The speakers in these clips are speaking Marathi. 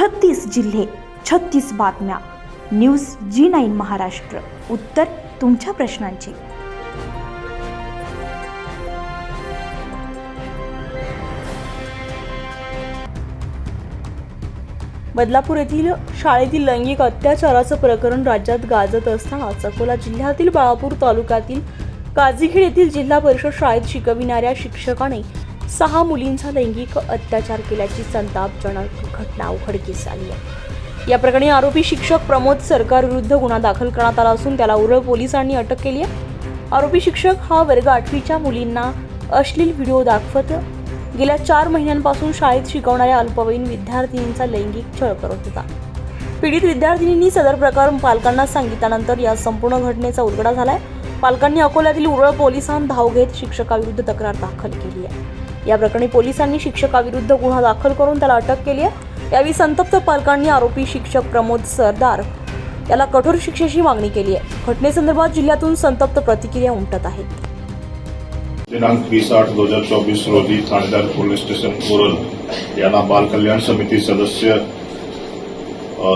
छत्तीस जिल्हे छत्तीस बातम्या. News G nine Maharashtra. उत्तर तुमच्या प्रश्नांची. बदलापूर येथील शाळेतील लैंगिक अत्याचाराचं प्रकरण राज्यात गाजत असताना अकोला जिल्ह्यातील बाळापूर तालुक्यातील काझीखेड येथील जिल्हा परिषद शाळेत शिकविणाऱ्या शिक्षकाने सहा मुलींचा लैंगिक अत्याचार केल्याची संतापजनक घटना उघडकीस आली आहे. या प्रकरणी आरोपी शिक्षक प्रमोद सरकार विरुद्ध गुन्हा दाखल करण्यात आला असून त्याला उरळ पोलिसांनी अटक केली आहे. आरोपी शिक्षक हा वर्ग आठवीच्या मुलींना अश्लील व्हिडिओ दाखवत गेल्या चार महिन्यांपासून शाळेत शिकवणाऱ्या अल्पवयीन विद्यार्थिनींचा लैंगिक छळ करत होता. पीडित विद्यार्थिनींनी सदर प्रकार पालकांना सांगितल्यानंतर या संपूर्ण घटनेचा उलगडा झालाय. पालकांनी अकोल्यातील उरळ पोलिसांत धाव घेत शिक्षकाविरुद्ध तक्रार दाखल केली आहे. या प्रकरणी पोलिसांनी शिक्षकाविरुद्ध गुन्हा दाखल करून त्याला अटक केली आहे. यावेळी संतप्त पालकांनी आरोपी शिक्षक प्रमोद सरदार याला कठोर शिक्षेची मागणी केली आहे. घटनेसंदर्भात जिल्ह्यातून संतप्त प्रतिक्रिया उमटत आहेत. दिनांक वीस आठ दोन हजार चोवीस रोजी ठाणेदार पोलीस स्टेशन कोरल यांना बाल कल्याण समिती सदस्य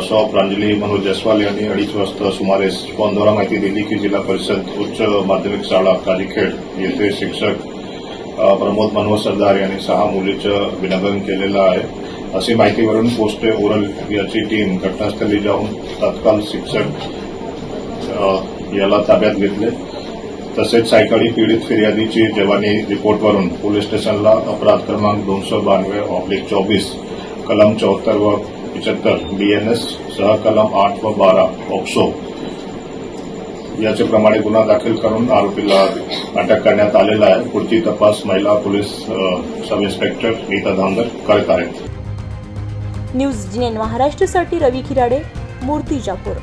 सौ प्रांजली मनोज जयस्वाल यांनी अडीच वाजता सुमारे फोनद्वारा माहिती दिली की जिल्हा परिषद उच्च माध्यमिक शाळा काजीखेड येथे शिक्षक प्रमोद मनोहर सरदार यांनी सहा मुलीचं विनंदन केलेलं आहे. अशी माहितीवरून पोस्ट ओरल याची टीम घटनास्थळी जाऊन तत्काल शिक्षक याला ताब्यात घेतले. तसेच सायकाळी पीडित फिर्यादीची जवानी रिपोर्टवरून पोलीस स्टेशनला अपराध क्रमांक दोनशे बानवे ऑब्लिक चोवीस कलम चौहत्तर व पिचहत्तर बीएनएस सह कलम आठ व बारा ऑक्सो याचे प्रमाणे गुन्हा दाखल करून आरोपीला अटक करण्यात आलेला आहे. पुढची तपास महिला police sub inspector Nita Dhamdar करत आहेत. न्यूज जिनेन महाराष्ट्रासाठी रवी खिराडे मूर्तिजापूर.